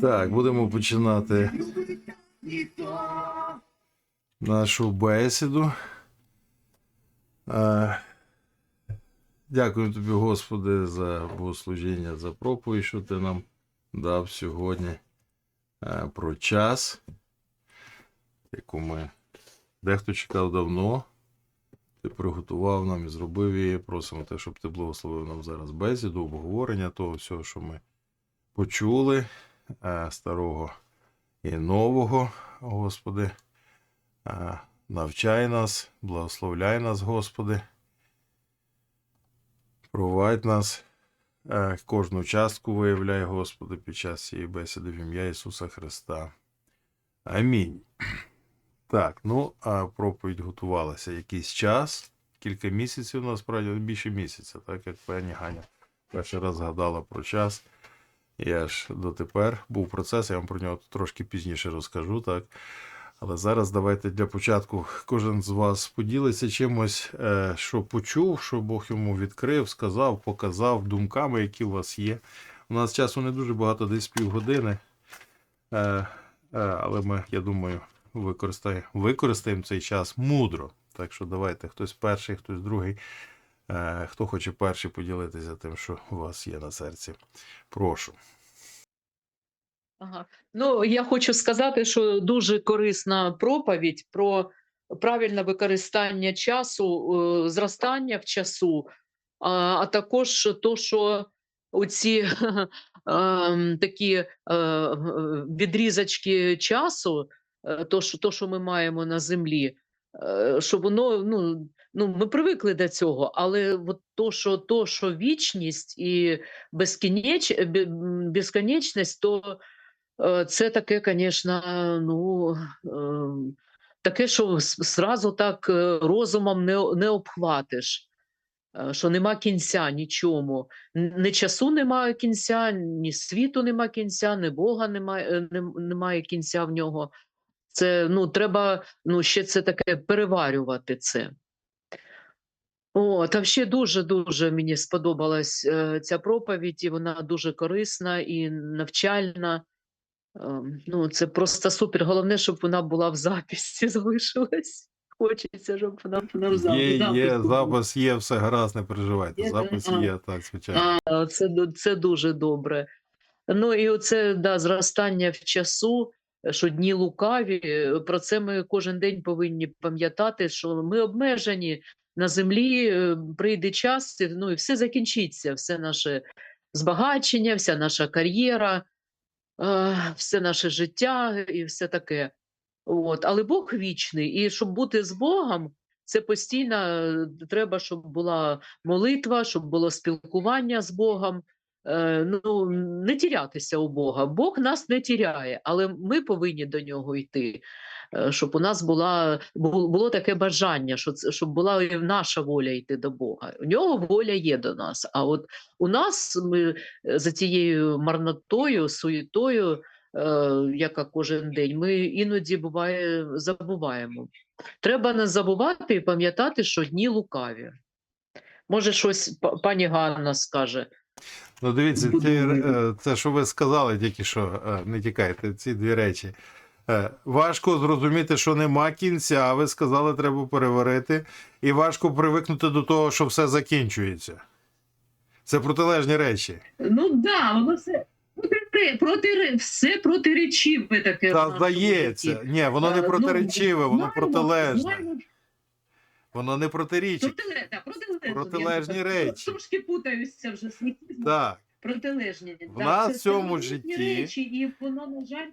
Так, будемо починати нашу бесіду. Е, Дякую тобі, Господи, за богослужіння, за проповідь, що ти нам дав сьогодні е, про час, яку ми дехто чекав давно. Ти приготував нам і зробив її. Просимо те, щоб ти благословив нам зараз бесіду, обговорення того всього, що ми почули, старого і нового, Господи. Е, Навчай нас, благословляй нас, Господи. Провадь нас, е, кожну частку виявляй, Господи, під час цієї бесіди в ім'я Ісуса Христа. Амінь. Так, ну, а проповідь готувалася якийсь час, кілька місяців, насправді, більше місяця, так як пані Ганя перший раз згадала про час. Я ж дотепер був процес, я вам про нього трошки пізніше розкажу, так. Але зараз давайте для початку кожен з вас поділиться чимось, е, що почув, що Бог йому відкрив, сказав, показав думками, які у вас є. У нас часу не дуже багато, десь півгодини. Е, е, але ми, я думаю, використаємо, використаємо цей час мудро. Так що давайте хтось перший, хтось другий. Е, хто хоче перший поділитися тим, що у вас є на серці. Прошу. Ага. Ну, я хочу сказати, що дуже корисна проповідь про правильне використання часу, е, зростання в часу, а, також то, що оці такі е, е, відрізочки часу, то, що, то, що ми маємо на землі, що воно ну, ну ми привикли до цього, але от то, що то, що вічність і безкінеч, безконечність, то Е, Це таке, звісно, ну ем, таке, що сразу так е, розумом не, не обхватиш, е, що нема кінця нічому. Ні часу немає кінця, ні світу нема кінця, ні Бога немає, немає кінця в нього. Це ну, треба ну, ще це таке переварювати це. О, там ще дуже-дуже мені сподобалась е, ця проповідь, і вона дуже корисна і навчальна. Ем, Ну, це просто супер. Головне, щоб вона була в записі залишилась. Хочеться, щоб вона, вона в записі. Є, є, запис є, все гаразд, не переживайте. Є, Запис а. є, так, звичайно. А, це, це дуже добре. Ну і оце да, зростання в часу, е, що дні лукаві. е, Про це ми кожен день повинні пам'ятати, що ми обмежені на землі, е, прийде час, ну і все закінчиться, все наше збагачення, вся наша кар'єра, е, все наше життя і все таке. От. Але Бог вічний, і щоб бути з Богом, це постійно е, треба, щоб була молитва, щоб було спілкування з Богом. Е, ну, не тірятися у Бога. Бог нас не тіряє, але ми повинні до нього йти, щоб у нас була, було таке бажання, що щоб була і наша воля йти до Бога. У нього воля є до нас. А от у нас ми е, за цією марнотою, суєтою, е, яка кожен день, ми іноді буває забуваємо. Треба не забувати і пам'ятати, що дні лукаві. Може, щось па- пані Ганна скаже. Ну, дивіться, ті, е, це, що ви сказали, тільки що е, не тікайте, ці дві речі. Е, Важко зрозуміти, що нема кінця, а ви сказали, треба переварити, і важко привикнути до того, що все закінчується. Це протилежні речі. Ну так, да, воно все проти, проти, все протиречиве таке. Та здається, ні, воно не Е, ну, протиречиве, воно знаємо, протилежне. Воно не протирічить. Протиле- да, протилежні. Протилежні Я речі. Трошки путаюся вже. Так. Протилежні. В нас в цьому житті- речі, і воно, на жаль,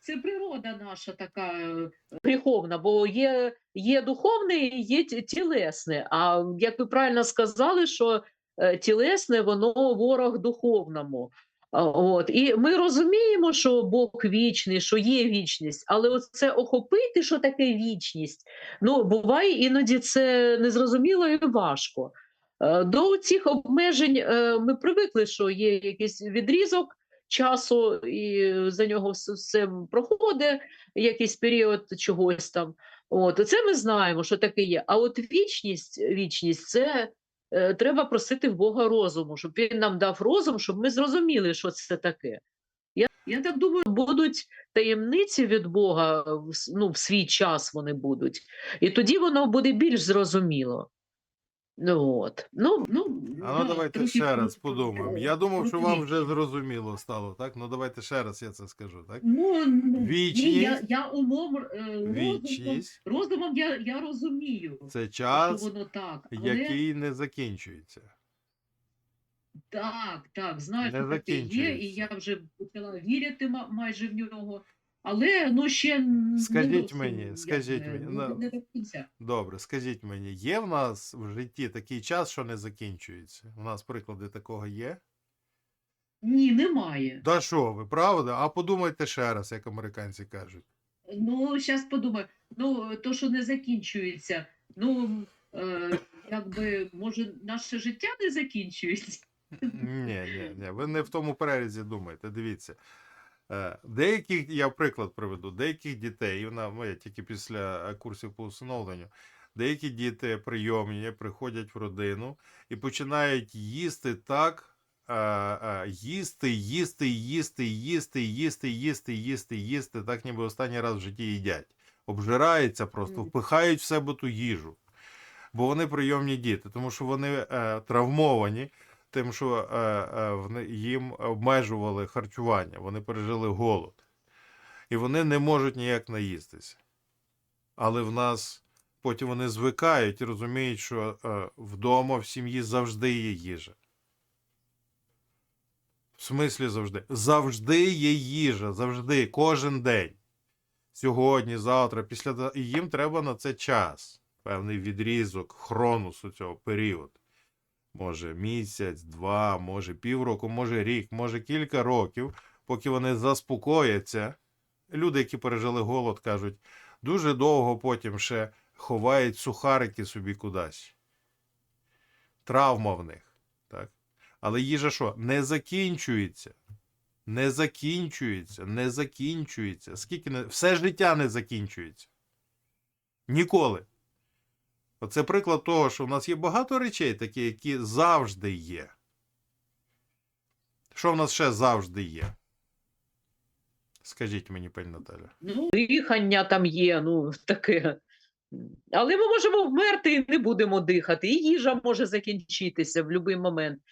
це природа наша така е, гріховна, бо є, є духовне і є тілесне. А як ви правильно сказали, що е, тілесне воно ворог духовному. От. І ми розуміємо, що Бог вічний, що є вічність, але це охопити, що таке вічність, ну буває іноді це незрозуміло і важко. Е, До цих обмежень ми привикли, що є якийсь відрізок часу, і за нього все, все проходить, якийсь період чогось там. От це ми знаємо, що таке є. А от вічність, вічність це е, треба просити в Бога розуму, щоб він нам дав розум, щоб ми зрозуміли, що це таке. Я, я так думаю, будуть таємниці від Бога, ну, в свій час вони будуть. І тоді воно буде більш зрозуміло. Ну, от. Ну, ну, А ну давайте ще раз подумаємо. Я думав, що вам вже зрозуміло стало, так? Ну давайте ще раз я це скажу, так? Ну, ну, Вічність. Ні, я, я умом, е, розумом, Вічність розумом я, я розумію, це що час, воно так. Але який не закінчується. так, так, знаю, Не що таке є, і закінчується. я вже почала вірити ма- майже в нього. Але ну ще Скажіть не мені, скажіть мені, не, ну, не до кінця. Добре, скажіть мені, є в нас в житті такий час, що не закінчується? У нас приклади такого є? Ні, немає. Да що ви, правда? А подумайте ще раз, як американці кажуть. Ну, зараз подумаю. Ну, то, що не закінчується. Ну, е, якби, може, наше життя не закінчується. Ні, ні, ні, ви не в тому перерізі думаєте. Дивіться. Е, Деяких, я приклад приведу, деяких дітей, і вона моя тільки після е, курсів по усиновленню, деякі діти прийомні приходять в родину і починають їсти так, е, їсти, їсти, їсти, їсти, їсти, їсти, їсти, їсти, так ніби останній раз в житті їдять. Обжираються просто, впихають в себе ту їжу. Бо вони прийомні діти, тому що вони травмовані тим, що е, е, їм обмежували харчування, вони пережили голод. І вони не можуть ніяк наїстися. Але в нас потім вони звикають і розуміють, що е, вдома в сім'ї завжди є їжа. В смислі завжди. Завжди є їжа, завжди, кожен день. Сьогодні, завтра, після і їм треба на це час, певний відрізок, хронусу цього період. Може місяць, два, може півроку, може рік, може кілька років, поки вони заспокояться. Люди, які пережили голод, кажуть, дуже довго потім ще ховають сухарики собі кудись. Травма в них. Так? Але їжа що? Не закінчується. Не закінчується, не закінчується. Скільки не... Все життя не закінчується. Ніколи. Оце приклад того, що в нас є багато речей, такі, які завжди є. Що в нас ще завжди є? Скажіть мені, пані Наталя. Ну, дихання там є, ну таке. Але ми можемо вмерти і не будемо дихати. І їжа може закінчитися в будь-який момент.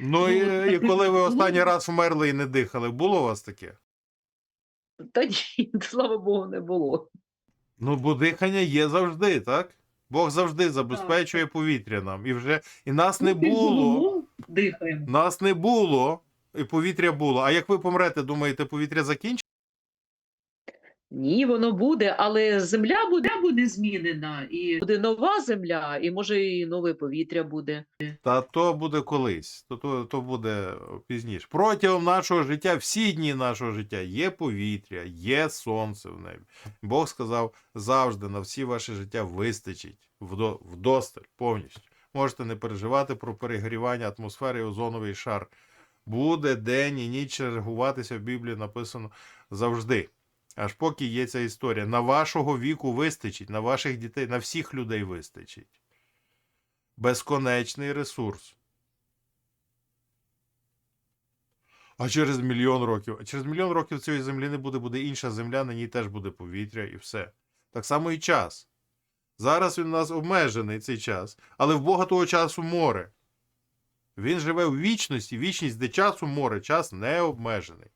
Ну, Ну, і, і коли ви останній ну- раз вмерли і не дихали, було у вас таке? Та ні, слава Богу, не було. Ну, бо дихання є завжди, так? Бог завжди забезпечує повітря нам. І вже і нас не Ну, під було. Дихаємо. Нас не було, і повітря було. А як ви помрете, думаєте, повітря закінчиться? Ні, воно буде, але земля буде, буде змінена, і буде нова земля, і може і нове повітря буде. Та то буде колись, то, то, то буде пізніше. Протягом нашого життя, всі дні нашого життя є повітря, є сонце в небі. Бог сказав завжди на всі ваше життя вистачить вдо, вдосталь повністю. Можете не переживати про перегрівання атмосфери озоновий шар. Буде день і ніч чергуватися в Біблії написано завжди. Аж поки є ця історія. На вашого віку вистачить, на ваших дітей, на всіх людей вистачить. Безконечний ресурс. А через мільйон років. А через мільйон років цієї землі не буде, буде інша земля, на ній теж буде повітря і все. Так само і час. Зараз він у нас обмежений цей час, але в Бога того часу море. Він живе в вічності, вічність, де часу море, час не обмежений.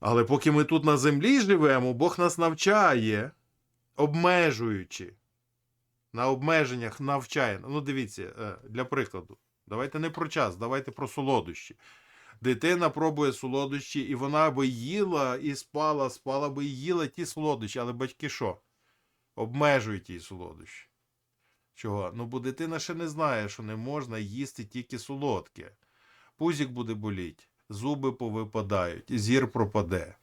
Але поки ми тут на землі живемо, Бог нас навчає, обмежуючи. На обмеженнях навчає. Ну, дивіться, е, для прикладу. Давайте не про час, давайте про солодощі. Дитина пробує солодощі, і вона би їла і спала, спала би і їла ті солодощі, але батьки що? Обмежують ті солодощі. Чого? Ну, бо дитина ще не знає, що не можна їсти тільки солодке. Пузік буде боліть, зуби повипадають, зір пропаде.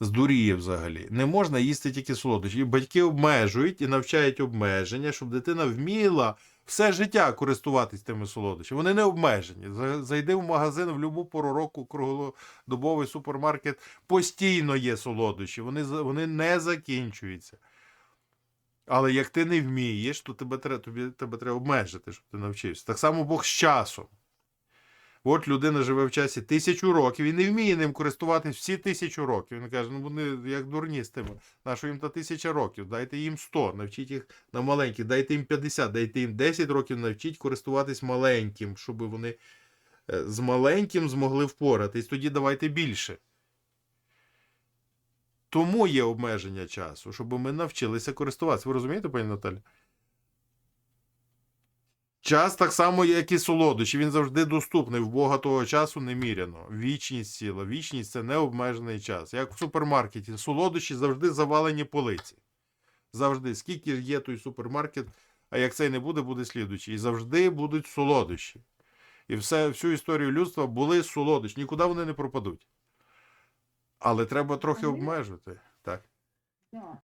Здуріє взагалі. Не можна їсти тільки солодощі. І батьки обмежують і навчають обмеження, щоб дитина вміла все життя користуватись тими солодощами. Вони не обмежені. Зайди в магазин в будь-яку пору року, круглодобовий супермаркет, постійно є солодощі. Вони, вони не закінчуються. Але як ти не вмієш, то тебе треба, тобі, тебе треба обмежити, щоб ти навчився. Так само Бог з часом. От людина живе в часі тисячу років і не вміє ним користуватись всі тисячу років. Він каже, ну вони як дурні з тими. На що їм та тисяча років? Дайте їм 100, навчіть їх на маленьких, дайте їм 50, дайте їм 10 років, навчіть користуватись маленьким, щоб вони е, з маленьким змогли впоратись. Тоді давайте більше. Тому є обмеження часу, щоб ми навчилися користуватися. Ви розумієте, пані Наталя? Час так само, як і солодощі. Він завжди доступний. В Бога того часу неміряно. Вічність ціла. Вічність це необмежений час. Як в супермаркеті. Солодощі завжди завалені полиці. Завжди. Скільки є той супермаркет, а як цей не буде, буде слідуючий. І завжди будуть солодощі. І все, всю історію людства були солодощі. Нікуди вони не пропадуть. Але треба трохи обмежити. Так.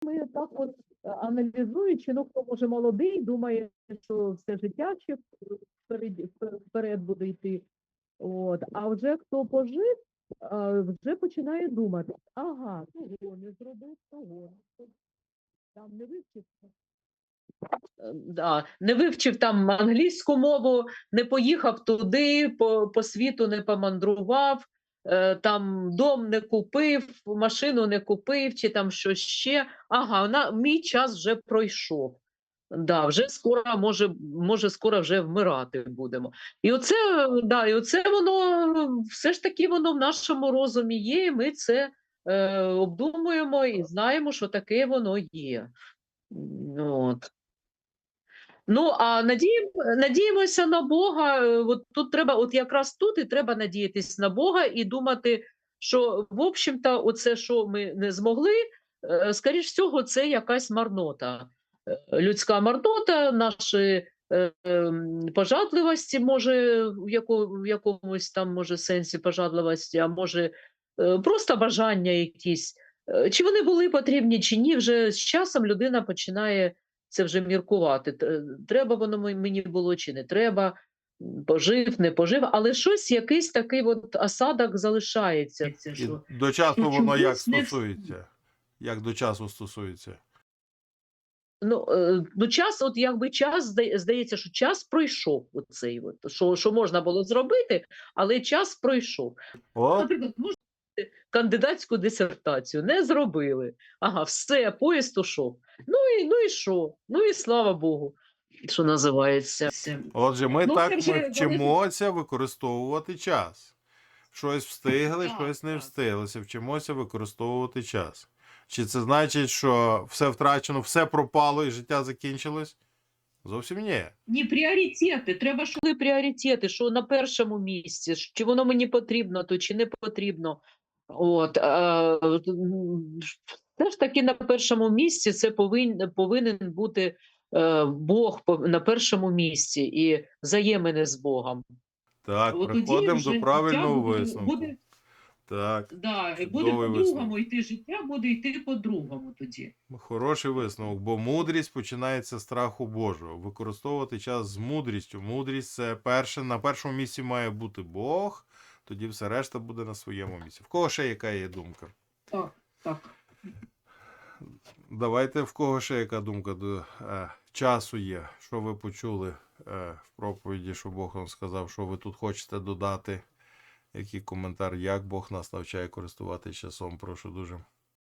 Ми так от е, аналізуючи, ну хто може молодий, думає, що все життя ще вперед, вперед буде йти. От. А вже хто пожив, е, вже починає думати, ага, того не зробив, того. Там не вивчився. Да, не вивчив там англійську мову, не поїхав туди, по, по світу не помандрував, е, там дом не купив, машину не купив, чи там щось ще. Ага, на, мій час вже пройшов. Да, вже скоро може, може, скоро вже вмирати будемо. І оце, да, і оце воно все ж таки воно в нашому розумі є, і ми це е, обдумуємо і знаємо, що таке воно є. От. Ну, а надієм, надіємося на Бога. е, От тут треба, от якраз тут і треба надіятись на Бога і думати, що, в общем-то, оце, що ми не змогли, е, скоріш всього, це якась марнота. Е, Людська марнота, наші ем, пожадливості, може, в, яко, в якомусь там може сенсі пожадливості, а може просто бажання якісь. Чи вони були потрібні, чи ні, вже з часом людина починає це вже міркувати. Треба воно мені було чи не треба, пожив, не пожив, але щось, якийсь такий от осадок залишається. Це І до часу ну, воно як не стосується? Як до часу стосується? Ну, е, ну час, от якби час здає- здається, що час пройшов оцей, от, що, що можна було зробити, але час пройшов. От, Наприклад, можна кандидатську дисертацію, не зробили. Ага, все, поїзд ушов. Ну і ну і що? Ну і слава Богу, що називається. отже, ми Ну, так вже ми вчимося використовувати час. Щось встигли, Так, щось не встиглися. Вчимося використовувати час. Чи це значить, що все втрачено, все пропало і життя закінчилось? Зовсім ні. Ні, пріоритети. Треба були пріоритети, що на першому місці, чи воно мені потрібно, то чи не потрібно. От, м, все ж таки на першому місці це повинен, повинен бути е, Бог на першому місці і взаємини з Богом. Так, От приходимо до правильного висновку. буде- Так, Да, і буде по-другому йти життя, буде йти по-другому тоді. хороший висновок, бо мудрість починається з страху Божого. Використовувати час з мудрістю. Мудрість це перше, на першому місці має бути Бог, тоді все решта буде на своєму місці. В кого ще яка є думка? Так, так. Давайте в кого ще яка думка до е, часу є. Що ви почули е, в проповіді, що Бог вам сказав, що ви тут хочете додати? Який коментар, як Бог нас навчає користуватися часом? Прошу дуже.